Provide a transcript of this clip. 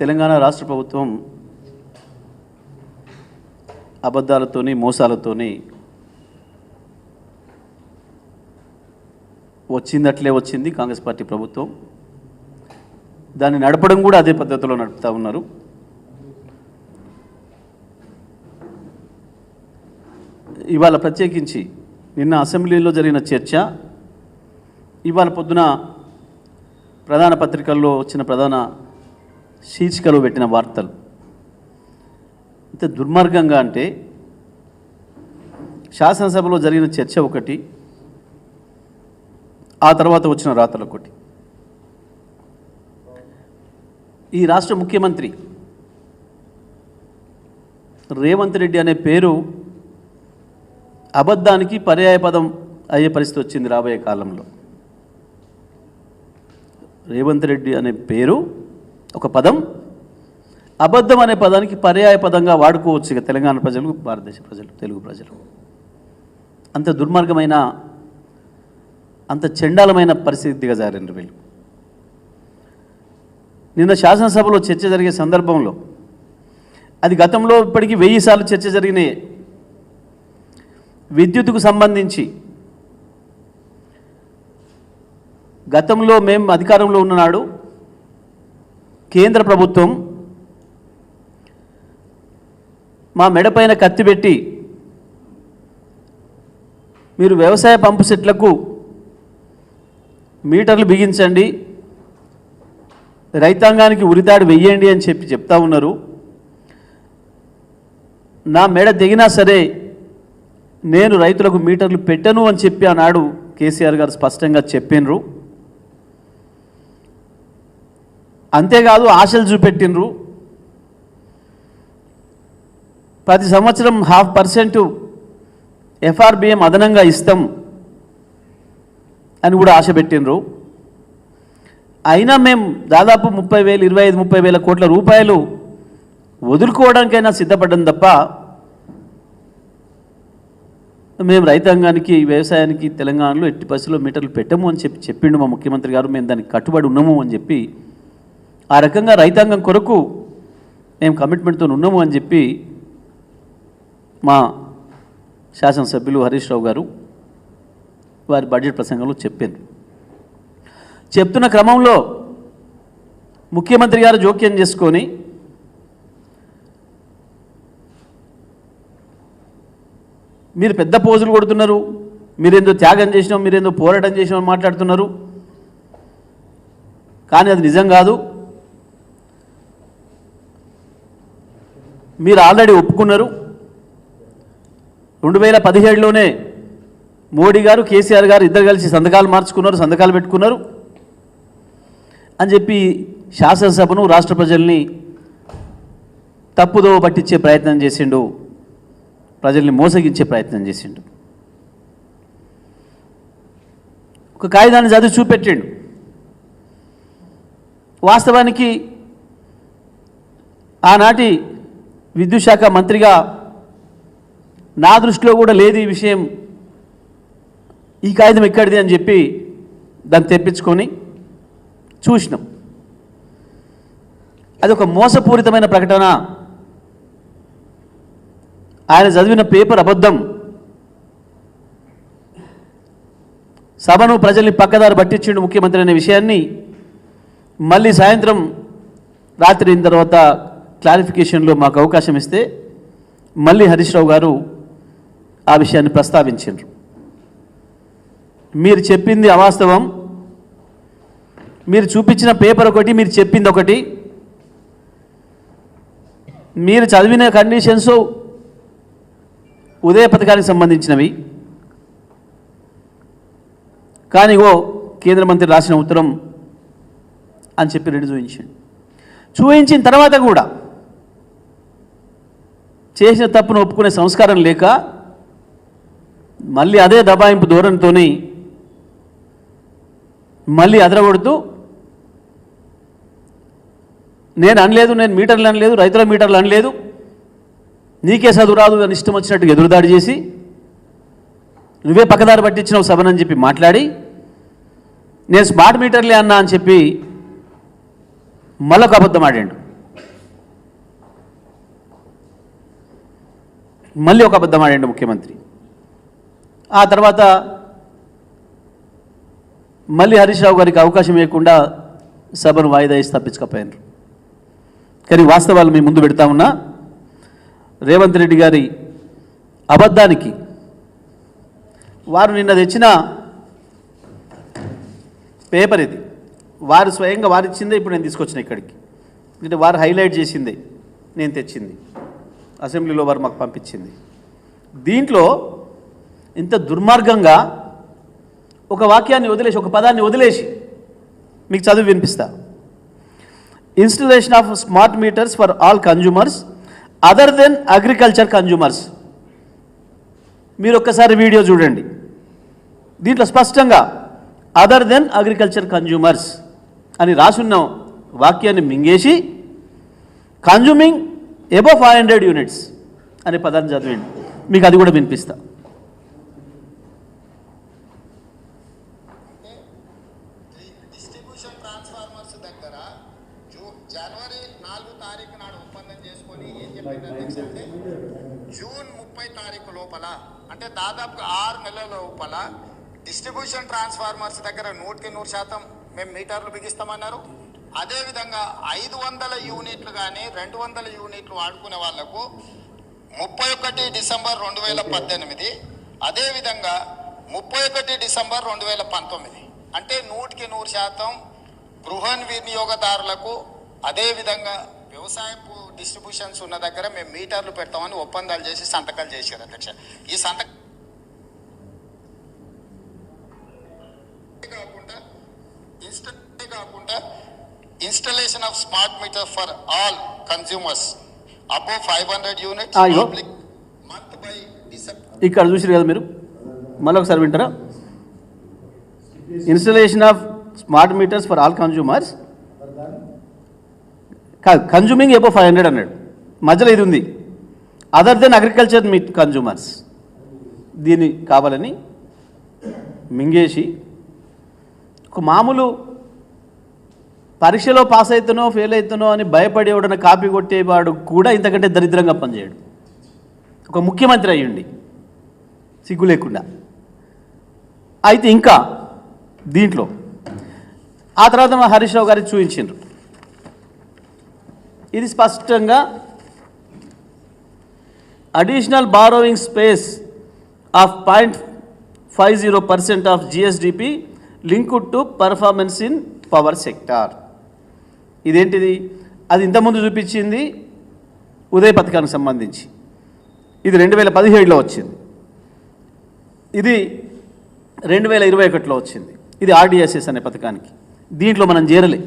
తెలంగాణ రాష్ట్ర ప్రభుత్వం అబద్ధాలతోని మోసాలతోని వచ్చిందట్లే వచ్చింది కాంగ్రెస్ పార్టీ ప్రభుత్వం. దాన్ని నడపడం కూడా అదే పద్ధతిలో నడుపుతూ ఉన్నారు. ఇవాళ ప్రత్యేకించి నిన్న అసెంబ్లీలో జరిగిన చర్చ ఇవాళ పొద్దున ప్రధాన పత్రికల్లో వచ్చిన ప్రధాన శీర్షికలో పెట్టిన వార్తలు. ఇంత దుర్మార్గంగా అంటే శాసనసభలో జరిగిన చర్చ ఒకటి ఆ తర్వాత వచ్చిన రాతలు ఒకటి. ఈ రాష్ట్ర ముఖ్యమంత్రి రేవంత్ రెడ్డి అనే పేరు అబద్ధానికి పర్యాయపదం అయ్యే పరిస్థితి వచ్చింది రాబోయే కాలంలో. రేవంత్ రెడ్డి అనే పేరు ఒక పదం. అబద్ధం అనే పదానికి పర్యాయ పదంగా వాడుకోవచ్చు ఇక తెలంగాణ ప్రజలు భారతదేశ ప్రజలు తెలుగు ప్రజలు. అంత దుర్మార్గమైన అంత చండాలమైన పరిస్థితి దిగజారండి వీళ్ళు. నిన్న శాసనసభలో చర్చ జరిగే సందర్భంలో అది గతంలో ఇప్పటికీ వెయ్యి సార్లు చర్చ జరిగినాయి. విద్యుత్కు సంబంధించి గతంలో మేము అధికారంలో ఉన్ననాడు కేంద్ర ప్రభుత్వం మా మెడపైన కత్తి పెట్టి మీరు వ్యవసాయ పంపు సెట్లకు మీటర్లు బిగించండి రైతాంగానికి ఉరితాడు వెయ్యండి అని చెప్పి చెప్తా ఉన్నారు. నా మెడ దిగినా సరే నేను రైతులకు మీటర్లు పెట్టను అని చెప్పి ఆనాడు కేసీఆర్ గారు స్పష్టంగా చెప్పినరు. అంతేకాదు ఆశలు చూపెట్టినరు ప్రతి సంవత్సరం హాఫ్ పర్సెంట్ ఎఫ్ఆర్బిఎం అదనంగా ఇస్తాం అని కూడా ఆశ పెట్టినరు అయినా మేము దాదాపు ముప్పై వేలు ఇరవై ఐదు ముప్పై వేల కోట్ల రూపాయలు వదులుకోవడానికైనా సిద్ధపడ్డం తప్ప మేము రైతాంగానికి వ్యవసాయానికి తెలంగాణలో ఎట్టి పరిస్థితుల్లో మీటర్లు పెట్టము అని చెప్పి చెప్పిండు మా ముఖ్యమంత్రి గారు. మేము దానికి కట్టుబడి ఉన్నాము అని చెప్పి ఆ రకంగా రైతాంగం కొరకు మేము కమిట్మెంట్తో ఉన్నాము అని చెప్పి మా శాసనసభ్యులు హరీష్ రావు గారు వారి బడ్జెట్ ప్రసంగంలో చెప్పారు. చెప్తున్న క్రమంలో ముఖ్యమంత్రి గారు జోక్యం చేసుకొని మీరు పెద్ద పోజులు కొడుతున్నారు మీరేందో త్యాగం చేసినాం మీరేందో పోరాటం చేసినాం మాట్లాడుతున్నారు. కానీ అది నిజం కాదు. మీరు ఆల్రెడీ ఒప్పుకున్నారు. రెండు వేల పదిహేడులోనే మోడీ గారు కేసీఆర్ గారు ఇద్దరు కలిసి సంతకాలు మార్చుకున్నారు సంతకాలు పెట్టుకున్నారు అని చెప్పి శాసనసభను రాష్ట్ర ప్రజల్ని తప్పుదోవ పట్టించే ప్రయత్నం చేసిండు ప్రజల్ని మోసగించే ప్రయత్నం చేసిండు. ఒక కాగితాన్ని చదివి చూపెట్టిండు. వాస్తవానికి ఆనాటి విద్యుత్ శాఖ మంత్రిగా నా దృష్టిలో కూడా లేదు ఈ విషయం. ఈ కాగితం ఎక్కడిది అని చెప్పి దాన్ని తెప్పించుకొని చూసినాం. అది ఒక మోసపూరితమైన ప్రకటన. ఆయన చదివిన పేపర్ అబద్ధం. సభను ప్రజల్ని పక్కదారి పట్టించిండు ముఖ్యమంత్రి అనే విషయాన్ని మళ్ళీ సాయంత్రం రాత్రి అయిన తర్వాత క్లారిఫికేషన్లో మాకు అవకాశం ఇస్తే మళ్ళీ హరీష్ రావు గారు ఆ విషయాన్ని ప్రస్తావించారు. మీరు చెప్పింది అవాస్తవం. మీరు చూపించిన పేపర్ ఒకటి మీరు చెప్పింది ఒకటి. మీరు చదివిన కండిషన్స్ ఉదయ పథకానికి సంబంధించినవి. కానీ ఓ కేంద్ర మంత్రి రాసిన ఉత్తరం అని చెప్పి రెండు చూపించండి. చూపించిన తర్వాత కూడా చేసిన తప్పును ఒప్పుకునే సంస్కారం లేక మళ్ళీ అదే దబాయింపు ధోరణితో మళ్ళీ అదరగొడుతూ నేను అనలేదు నేను మీటర్లు అనలేదు రైతుల మీటర్లు అనలేదు నీకే చదువు రాదు అని ఇష్టం వచ్చినట్టు ఎదురుదాడి చేసి నువ్వే పక్కదారి పట్టించినావు సభనని చెప్పి మాట్లాడి నేను స్మార్ట్ మీటర్లే అన్నా అని చెప్పి మళ్ళొక అబద్ధం ఆడాడు. మళ్ళీ ఒక అబద్ధం ఆడండి ముఖ్యమంత్రి. ఆ తర్వాత మళ్ళీ హరీష్ రావు గారికి అవకాశం ఇవ్వకుండా సభను వాయిదా వేసి తప్పించకపోయారు కానీ వాస్తవాలు మేము ముందు పెడతా ఉన్నా రేవంత్ రెడ్డి గారి అబద్ధానికి వారు నిన్న తెచ్చిన పేపర్ ఇది. వారు స్వయంగా వారిచ్చిందే ఇప్పుడు నేను తీసుకొచ్చిన ఇక్కడికి. ఎందుకంటే వారు హైలైట్ చేసిందే నేను తెచ్చింది. అసెంబ్లీలో వారు మాకు పంపించింది. దీంట్లో ఇంత దుర్మార్గంగా ఒక వాక్యాన్ని వదిలేసి ఒక పదాన్ని వదిలేసి మీకు చదువు వినిపిస్తా. Installation of smart meters for all consumers other than agriculture consumers మీరు ఒక్కసారి వీడియో చూడండి. దీంట్లో స్పష్టంగా అదర్ దెన్ అగ్రికల్చర్ కన్జ్యూమర్స్ అని రాసున్న వాక్యాన్ని మింగేసి consuming above five hundred units అనే పదాన్ని చదివండి మీకు అది కూడా వినిపిస్తా. ట్రాన్స్ఫార్మర్స్ దగ్గర జనవరి నాలుగు తారీఖు నాడు ఒప్పందం చేసుకొని జూన్ ముప్పై తారీఖు లోపల అంటే దాదాపు ఆరు నెలల లోపల డిస్ట్రిబ్యూషన్ ట్రాన్స్ఫార్మర్స్ దగ్గర నూటికి నూరు శాతం మేము మీటర్లు బిగిస్తామన్నారు. అదేవిధంగా ఐదు వందల యూనిట్లు కానీ రెండు వందల యూనిట్లు వాడుకునే వాళ్ళకు ముప్పై ఒకటి డిసెంబర్ రెండు వేల పద్దెనిమిది అదేవిధంగా ముప్పై ఒకటి డిసెంబర్ రెండు వేల పంతొమ్మిది. అంటే నూటికి నూరు శాతం గృహ వినియోగదారులకు అదేవిధంగా వ్యవసాయపు డిస్ట్రిబ్యూషన్స్ ఉన్న దగ్గర మేము మీటర్లు పెడతామని ఒప్పందాలు చేసి సంతకాలు చేశారు అధ్యక్ష. ఈ సంతకం కాకుండా ఇన్స్ట కాకుండా installation of smart meter for all consumers above five hundred ego. Month by ఇక్కడ చూసారు కదా మీరు? మళ్ళీ ఒకసారి వింటారా? Installation of smart meters for all consumers కాదు కన్జ్యూమింగ్ ఎబో ఫైవ్ హండ్రెడ్ అన్నాడు. మధ్యలో ఇది ఉంది. Other than agriculture meet consumers దీన్ని కావాలని మింగేసి ఒక మామూలు పరీక్షలో పాస్ అవుతానో ఫెయిల్ అవుతానో అని భయపడి ఎవడన కాపీ కొట్టేవాడు కూడా ఇంతకంటే దరిద్రంగా పనిచేయడు. ఒక ముఖ్యమంత్రి అయ్యుండి సిగ్గు లేకుండా. అయితే ఇంకా దీంట్లో ఆ తర్వాత మా హరీష్ రావు గారికి చూపించిండ్రు. ఇది స్పష్టంగా additional borrowing space of point five zero percent of GSDP linked to performance in power sector ఇదేంటిది? అది ఇంతకుముందు చూపించింది ఉదయ పథకానికి సంబంధించి. ఇది రెండు వేల పదిహేడులో వచ్చింది. ఇది రెండు వేల ఇరవై ఒకటిలో వచ్చింది. ఇది ఆర్డిఎస్ఎస్ అనే పథకానికి. దీంట్లో మనం చేరలే.